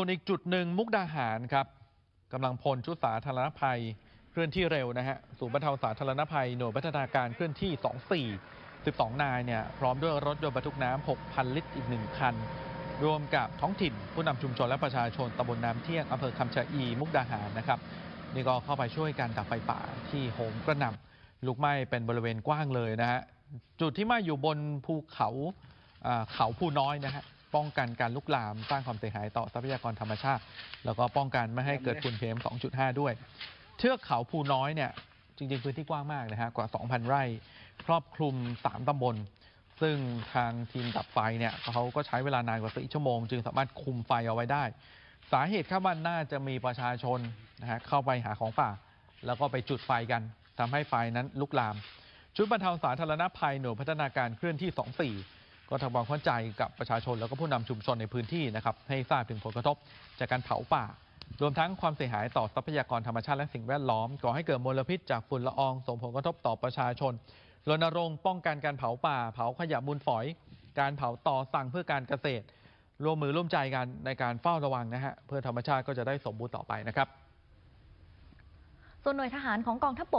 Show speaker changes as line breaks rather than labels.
ส่วนอีกจุดหนึ่งมุกดาหารครับกำลังพลชุดสาธารณภัยเคลื่อนที่เร็วนะฮะศูนย์บรรเทาสาธารณภัยหน่วยพัฒนาการเคลื่อนที่ 24 12 นายเนี่ยพร้อมด้วยรถยนต์บรรทุกน้ำ 6,000 ลิตรอีกหนึ่งคัน รวมกับท้องถิ่น ผู้นำชุมชนและประชาชนตำบลน้ำเที่ยงอำเภอคำชะอี มุกดาหารนะครับ นี่ก็เข้าไปช่วยกันดับไฟป่าที่โหมกระหน่ำลุกไหม้เป็นบริเวณกว้างเลยนะฮะ จุดที่ไหม้อยู่บนภูเขาอ่าเขาภูน้อยนะฮะ ป้องกันการลุกลาม สร้างความเสียหายต่อทรัพยากรธรรมชาติ แล้วก็ป้องกันไม่ให้เกิดฝุ่น PM 2.5 ด้วย เทือกเขาภูน้อยเนี่ยจริง ๆ พื้นที่กว้างมากนะฮะกว่า 2,000 ไร่ ครอบคลุม 3 ตำบล ซึ่งทางทีมดับไฟเนี่ยเขาก็ใช้เวลานานกว่า4ชั่วโมง จึงสามารถคุมไฟเอาไว้ได้ สาเหตุคาดว่าน่าจะมีประชาชนนะฮะเข้าไปหาของป่า แล้วก็ไปจุดไฟกันทำให้ไฟนั้นลุกลาม ชุดบรรเทาสาธารณภัยหน่วยพัฒนาการเคลื่อนที่ 24 ก็ทำความเข้าใจกับประชาชนแล้วก็ผู้นำชุมชนในพื้นที่นะครับให้ทราบถึงผลกระทบจากการเผาป่า รวมทั้งความเสียหายต่อทรัพยากรธรรมชาติและสิ่งแวดล้อมก่อให้เกิดมลพิษจากฝุ่นละอองส่งผลกระทบต่อประชาชนรณรงค์ป้องกันการเผาป่า เผาขยะมูลฝอย การเผาต่อสั่งเพื่อการเกษตร ร่วมมือร่วมใจกันในการเฝ้าระวังนะฮะเพื่อธรรมชาติก็จะได้สมบูรณ์ต่อไปนะครับ
ส่วนหน่วยทหารของกองทัพบก